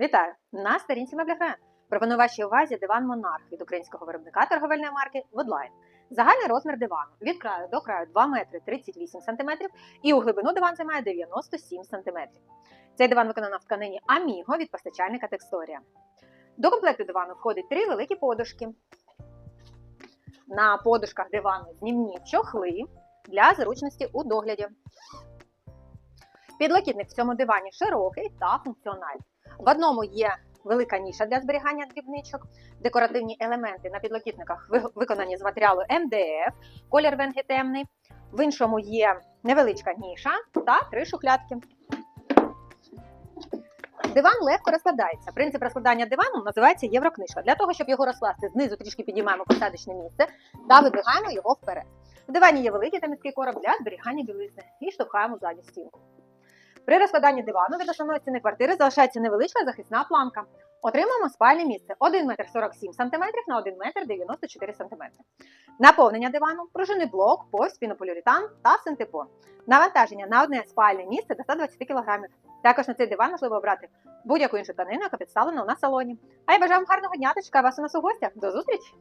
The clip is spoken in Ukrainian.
Вітаю! На сторінці Меблягра. Пропоную вашій увазі диван Монарх від українського виробника торговельної марки Woodline. Загальний розмір дивану від краю до краю 2 метри 38 см і у глибину диван займає 97 см. Цей диван виконано в тканині Amigo від постачальника Тексторія. До комплекту дивану входить три великі подушки. На подушках дивану знімні чохли для зручності у догляді. Підлокітник в цьому дивані широкий та функціональний. В одному є велика ніша для зберігання дрібничок, декоративні елементи на підлокітниках виконані з матеріалу МДФ, колір венги темний. В іншому є невеличка ніша та три шухлядки. Диван легко розкладається. Принцип розкладання дивану називається єврокнижка. Для того, щоб його розкласти, знизу трішки підіймаємо посадочне місце та видвигаємо його вперед. В дивані є великий та міський короб для зберігання білизни і штовхаємо ззаді стінку. При розкладанні дивану від основної стіни квартири залишається невеличка захисна планка. Отримуємо спальне місце 1 метр 47 см на 1 метр 94 см. Наповнення дивану, пружинний блок, повз, пінополіуретан та синтепон. Навантаження на одне спальне місце до 120 кг. Також на цей диван можливо обрати будь-яку іншу тканину, яка представлена у нас в салоні. А я бажаю вам гарного дня та чекаю вас у нас у гостях. До зустрічі!